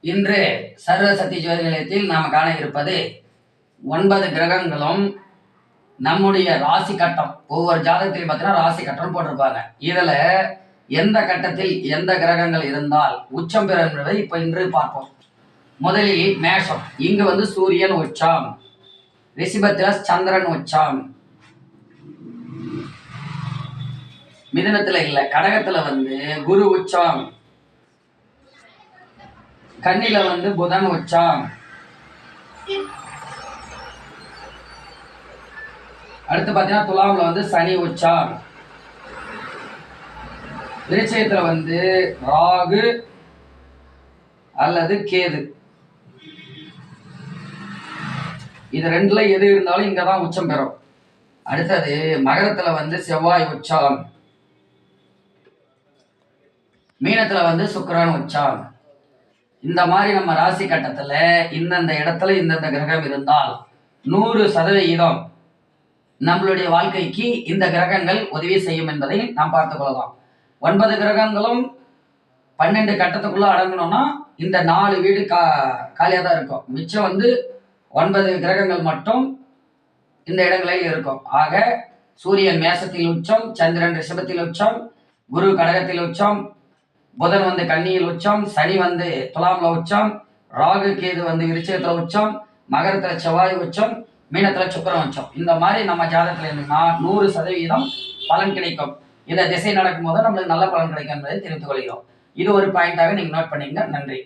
இன்று சர்வ சக்தி ஜோதி நிலையத்தில் நாம் காண இருப்பது ஒன்பது கிரகங்களும் நம்முடைய ராசி கட்டம். ஒவ்வொரு ஜாதகத்திலையும் பார்த்தீங்கன்னா ராசி கட்டம் போட்டிருப்பாங்க. இதில் எந்த கட்டத்தில் எந்த கிரகங்கள் இருந்தால் உச்சம் பெறும் என்பதை இப்போ இன்று பார்ப்போம். முதலில் மேஷம். இங்கு வந்து சூரியன் உச்சம். ரிஷிபத்தில் சந்திரன் உச்சம். மிதனத்தில் இல்லை கடகத்தில் வந்து குரு உச்சம். கண்ணில வந்து புதன் உச்சம் அடுத்து பார்த்தீங்கன்னா துலாமில் வந்து சனி உச்சம் விருச்சயத்தில் வந்து ராகு அல்லது கேது. இது ரெண்டுல எது இருந்தாலும் இங்கே தான் உச்சம் பெறும். அடுத்தது மகரத்தில் வந்து செவ்வாய் உச்சம் மீனத்தில் வந்து சுக்கரன் உச்சம் இந்த மாதிரி நம்ம ராசி கட்டத்துல இந்தந்த இடத்துல இந்தந்த கிரகம் இருந்தால் நூறு சதவிகிதம் நம்மளுடைய வாழ்க்கைக்கு இந்த கிரகங்கள் உதவி செய்யும் என்பதை நாம் பார்த்துக்கொள்ளலாம் ஒன்பது கிரகங்களும் பன்னெண்டு கட்டத்துக்குள்ள அடங்கணும்னா இந்த நாலு வீடு கா காலியாக தான் இருக்கும். மிச்சம் வந்து ஒன்பது கிரகங்கள் மட்டும் இந்த இடங்களில் இருக்கும். ஆக சூரியன் மேசத்தில் உச்சம் சந்திரன் ரிஷபத்தில் உச்சம் குரு கடகத்தில் உச்சம் புதன் வந்து கன்னியில் உச்சம் சனி வந்து துலாம்ல உச்சம் ராகு கேது வந்து விருச்சயத்துல உச்சம் மகரத்துல செவ்வாய் உச்சம் மீனத்துல சுக்கரம் உச்சம். இந்த மாதிரி நம்ம ஜாதகத்துல இருந்ததுன்னா நூறு சதவீதம் பலன் கிடைக்கும். இந்த திசை நடக்கும் போது நம்மளுக்கு நல்ல பலன் கிடைக்கும் என்பதை தெரிவித்துக் கொள்கிறோம். இது ஒரு பாயிண்டாக நீங்க நோட் பண்ணீங்க நன்றி.